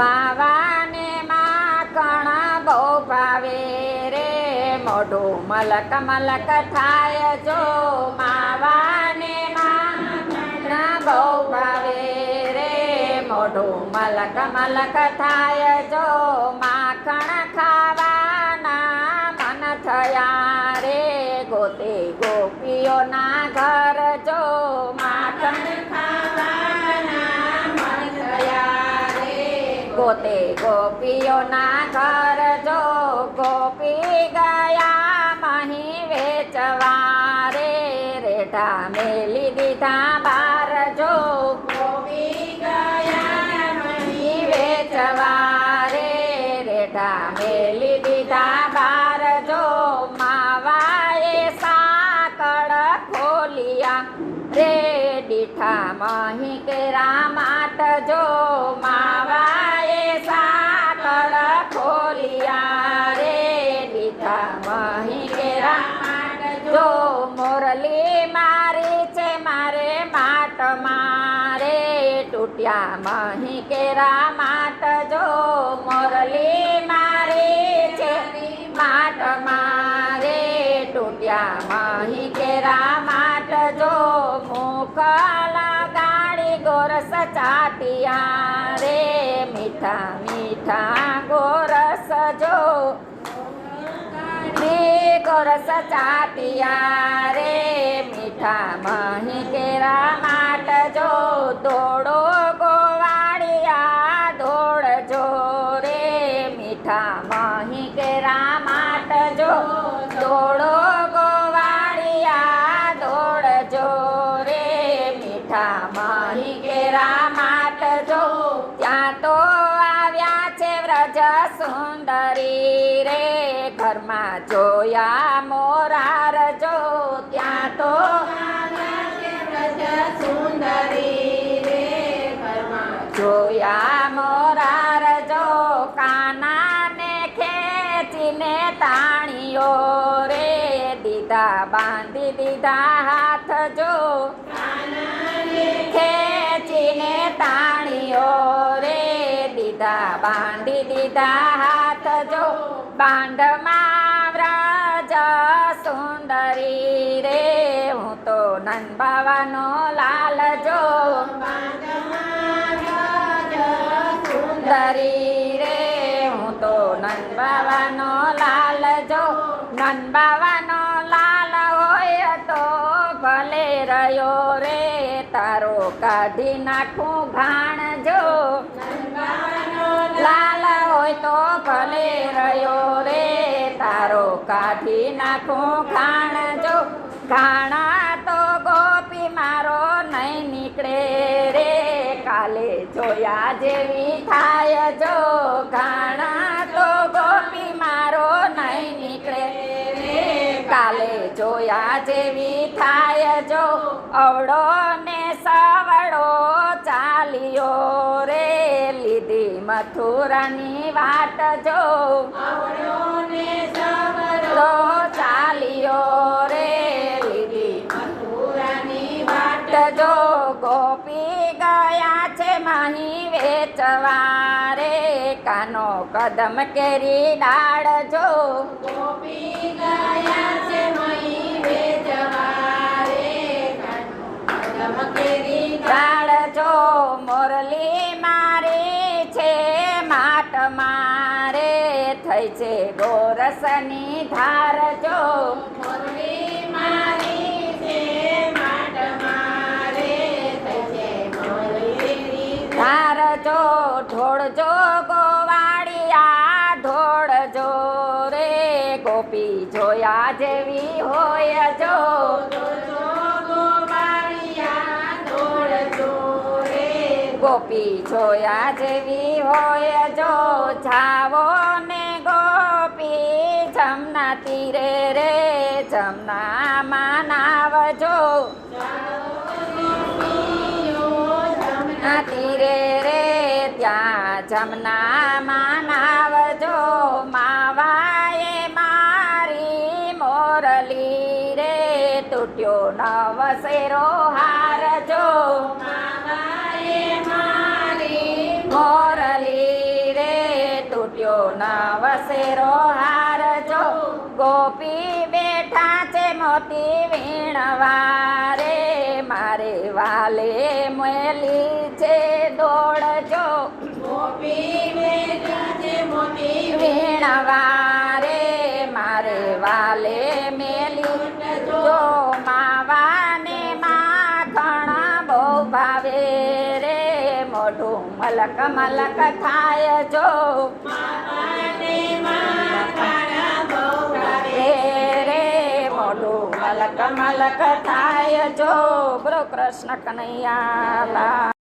માવાને માખણ બહુ ભાવે રે. મોઢું મલક મલક થાય જો માવાને માખણ બહુ ભાવે રે. મોઢું મલક મલક થાય જો માખણ ખાવાના મન થયા રે. ગોતે ગોપીઓના ઘર જો ગોપીઓના ઘર જો ગોપી ગયા મહી વેચવા રે રેઢા મેલી દીધા બાર જો. ગોપી ગયા મહી વેચવા રે રેઢા મેલી દીધા બાર જો. માવાએ સાકળ ખોલિયા રે દીઠા મહી કે માટ જો. માવાએ તૂટ્યા મહી કેરા માટ જો મોરલી મારે છે. માટ મારે તૂટ્યા મહી કેરા માટ જો મોકલા ગાડી ગોરસ ચાટિયા રે. મીઠા મીઠા ગોરસ જો રે ગોરસ ચાટિયા રે મીઠા મહી કેરા માટ જો દોડો ગોવાળિયા દોડજો રે મીઠા જોયા મોરાર જો ત્યાં તો સુંદરી રે જોયા મોરાર જો કાનાને ખેંચીને તાણીઓ રે, દીધા બાંધી દીધા હાથ જો. ખેંચીને તાણીઓ રે, દીધા બાંધી દીધા હાથ જો. બાંધમાં નન લાલ જો સુંદરી રે, હું તો નન બાવાનો લાલ જો નન બાવાનો લાલ હોય તો ભલે રહ્યો રે, તારો કાઢી નાખું ઘાણ જો લાલ હોય તો ભલે રહ્યો રે, તારો કાઢી નાખું ઘાણ જો ઘાણા કાલે જોયા જેવી થાય જો ઘણા તો ગોપી મારો નહીં નીકળે. કાલે જોયા જેવી થાય જો અવડો ને સવડો ચાલ્યો રે લીધી મથુરાની વાટ જો. રે કાનો કદમ કેરી ડાળ જો. ગોપી ગયા છે મહી વેચવા રે કાનો કદમ કેરી ડાળ જો મોરલી મારી છે માટ મારે. થઈ છે ગોરસની ધાર જોયા જેવી હોય જો. ગોપી જોયા જેવી હોય જો. જાવો ને ગોપી જમના તીરે રે જમના માનાવજો તીરે રે ત્યાં જમના છૂટ્યો. નવ શેરો હાર જો મોરલી રે તૂટ્યો. નવ શેરો હાર જો. ગોપી બેઠા છે મોતી વીણવા રે મારે વાલે મેલી છે દોડજો ગોપી બેઠા છે મોતી વીણવા મારે વાલે મેલી મલક મલક થાય જો રે રે મોઢું મલક મલક થાય જો બોલો કૃષ્ણ કનૈયા.